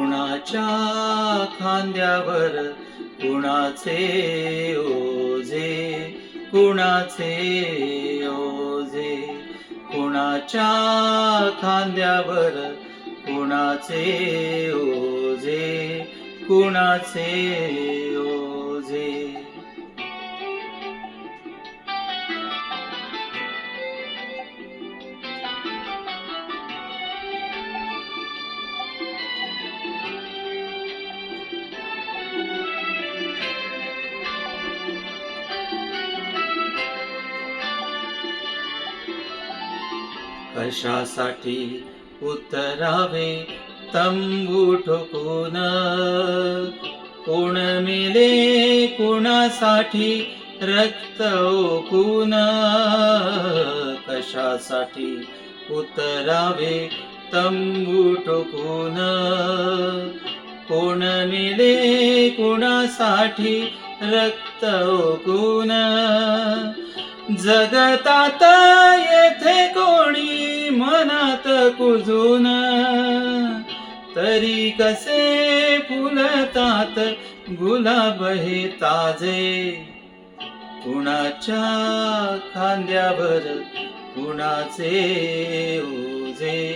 कुणाच्या खांद्यावर कुणाचे ओझे कुणाचे ओझे? कुणाच्या खांद्यावर कुणाचे ओझे कुणाचे ओझे? कशासाठी उतरावे तंबू ठोकून? कोण मेले कोणासाठी रक्त ओकून? कशासाठी उतरावे तंबू ठोकून? कोण मेले कोणासाठी रक्त ओकून? जगतात मनात कुजून तरी कसे फुलतात गुलाब हे ताजे? कुणाच्या खांद्यावर कुणाचे ओझे?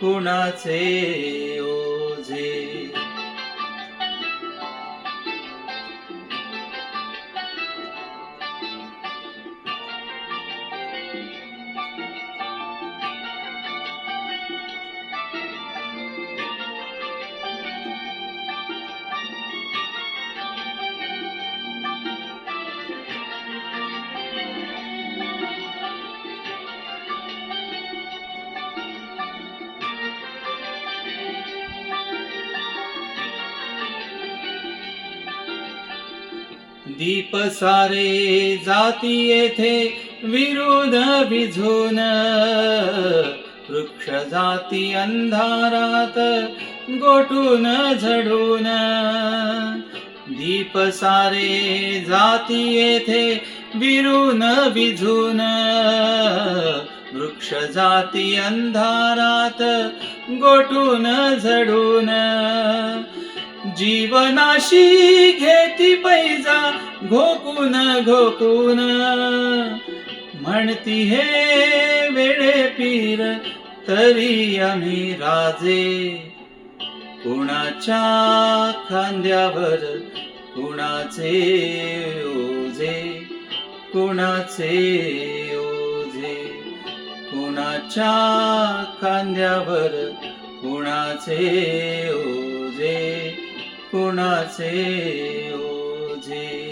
कुणाचे ओझे? दीप सारे जाती येथे विरोध विझून. वृक्ष जाती अंधारात गोठून झडून. दीप सारे जाती येथे विरून विझून. वृक्ष जाती अंधारात गोठून झडून. जीवनाशी घेती पैजा घोकून घोकून. म्हणती हे वेळे पीर तरी आम्ही राजे. कुणाच्या खांद्यावर कुणाचे ओझे कुणाचे ओझे. कुणाच्या खांद्यावर कुणाचे ओझे. कुणाचे ओझे?